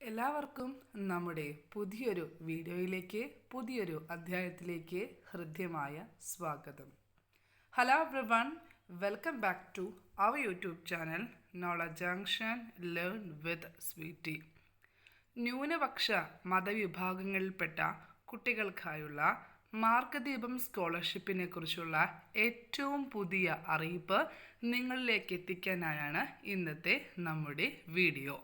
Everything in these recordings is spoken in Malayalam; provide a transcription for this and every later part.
എല്ലാവർക്കും നമ്മുടെ പുതിയൊരു വീഡിയോയിലേക്ക് പുതിയൊരു അധ്യായത്തിലേക്ക് ഹൃദ്യമായ സ്വാഗതം. Hello everyone welcome back to our YouTube channel knowledge junction learn with Sweety ന്യൂനപക്ഷ മതവിഭാഗങ്ങളിൽപ്പെട്ട കുട്ടികൾക്കായുള്ള മാർഗദീപം സ്കോളർഷിപ്പിനെ കുറിച്ചുള്ള ഏറ്റവും പുതിയ അറിയിപ്പ് നിങ്ങളിലേക്ക് എത്തിക്കാനായാണ് ഇന്നത്തെ നമ്മുടെ വീഡിയോ.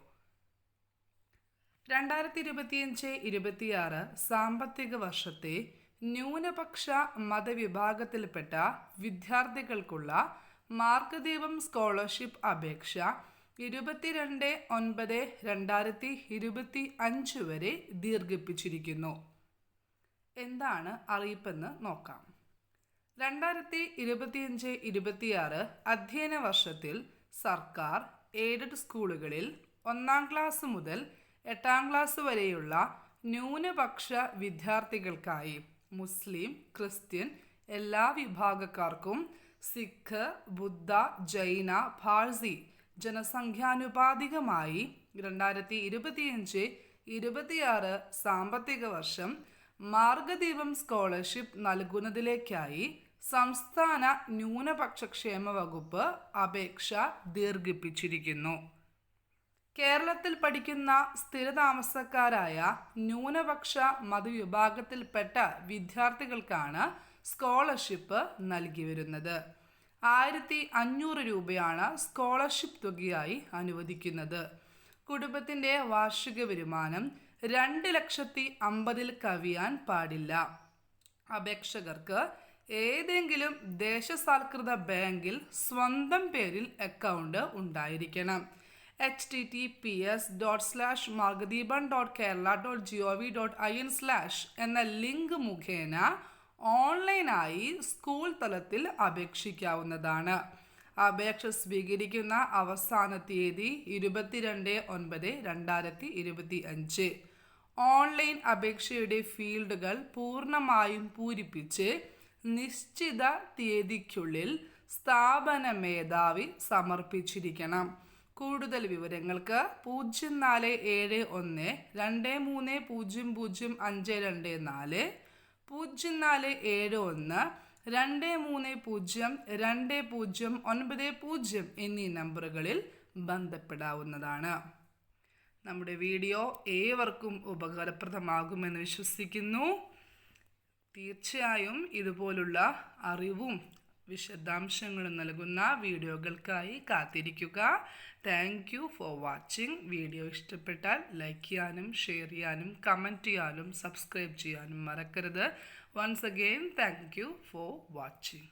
രണ്ടായിരത്തി ഇരുപത്തിയഞ്ച് ഇരുപത്തിയാറ് സാമ്പത്തിക വർഷത്തെ ന്യൂനപക്ഷ മതവിഭാഗത്തിൽപ്പെട്ട വിദ്യാർത്ഥികൾക്കുള്ള മാർഗദീപം സ്കോളർഷിപ്പ് അപേക്ഷ ഇരുപത്തിരണ്ട് ഒൻപത് രണ്ടായിരത്തി ഇരുപത്തി അഞ്ച് വരെ ദീർഘിപ്പിച്ചിരിക്കുന്നു. എന്താണ് അറിയിപ്പെന്ന് നോക്കാം. രണ്ടായിരത്തി ഇരുപത്തിയഞ്ച് ഇരുപത്തിയാറ് അധ്യയന വർഷത്തിൽ സർക്കാർ എയ്ഡഡ് സ്കൂളുകളിൽ ഒന്നാം ക്ലാസ് മുതൽ എട്ടാം ക്ലാസ് വരെയുള്ള ന്യൂനപക്ഷ വിദ്യാർത്ഥികൾക്കായി മുസ്ലിം ക്രിസ്ത്യൻ എല്ലാ വിഭാഗക്കാർക്കും സിഖ് ബുദ്ധ ജൈന പാഴ്സി ജനസംഖ്യാനുപാതികമായി രണ്ടായിരത്തി ഇരുപത്തിയഞ്ച് ഇരുപത്തിയാറ് സാമ്പത്തിക വർഷം മാർഗദീപം സ്കോളർഷിപ്പ് നൽകുന്നതിലേക്കായി സംസ്ഥാന ന്യൂനപക്ഷക്ഷേമ വകുപ്പ് അപേക്ഷ ദീർഘിപ്പിച്ചിരിക്കുന്നു. കേരളത്തിൽ പഠിക്കുന്ന സ്ഥിരതാമസക്കാരായ ന്യൂനപക്ഷ മതവിഭാഗത്തിൽപ്പെട്ട വിദ്യാർത്ഥികൾക്കാണ് സ്കോളർഷിപ്പ് നൽകി വരുന്നത് ആയിരത്തി അഞ്ഞൂറ് രൂപയാണ് സ്കോളർഷിപ്പ് തുകയായി അനുവദിക്കുന്നത്. കുടുംബത്തിന്റെ വാർഷിക വരുമാനം രണ്ട് ലക്ഷത്തി അമ്പതിൽ കവിയാൻ പാടില്ല. അപേക്ഷകർക്ക് ഏതെങ്കിലും ദേശസാൽകൃത ബാങ്കിൽ സ്വന്തം പേരിൽ അക്കൗണ്ട് ഉണ്ടായിരിക്കണം. H T T P S dot slash Margadeepan dot Kerala dot G O V dot I N slash എന്ന ലിങ്ക് മുഖേന ഓൺലൈനായി സ്കൂൾ തലത്തിൽ അപേക്ഷിക്കാവുന്നതാണ്. അപേക്ഷ സ്വീകരിക്കുന്ന അവസാന തീയതി ഇരുപത്തിരണ്ട് ഒൻപത് രണ്ടായിരത്തി ഇരുപത്തി അഞ്ച് ഓൺലൈൻ അപേക്ഷയുടെ ഫീൽഡുകൾ പൂർണമായും പൂരിപ്പിച്ച് നിശ്ചിത തീയതിക്കുള്ളിൽ സ്ഥാപന മേധാവി സമർപ്പിച്ചിരിക്കണം. കൂടുതൽ വിവരങ്ങൾക്ക് പൂജ്യം നാല് ഏഴ് ഒന്ന് രണ്ട് മൂന്ന് പൂജ്യം പൂജ്യം അഞ്ച് രണ്ട് നാല് പൂജ്യം നാല് ഏഴ് ഒന്ന് രണ്ട് മൂന്ന് പൂജ്യം രണ്ട് പൂജ്യം ഒൻപത് പൂജ്യം എന്നീ നമ്പറുകളിൽ ബന്ധപ്പെടാവുന്നതാണ്. നമ്മുടെ വീഡിയോ ഏവർക്കും ഉപകാരപ്രദമാകുമെന്ന് വിശ്വസിക്കുന്നു. തീർച്ചയായും ഇതുപോലുള്ള അറിവും വിശദാംശങ്ങളും നൽകുന്ന വീഡിയോകൾക്കായി കാത്തിരിക്കുക. Thank you for watching video ഇഷ്ടപ്പെട്ടാൽ ലൈക്ക് ചെയ്യാനും ഷെയർ ചെയ്യാനും കമന്റ് ചെയ്യാനും സബ്സ്ക്രൈബ് ചെയ്യാനും മറക്കരുത്. Once again thank you for watching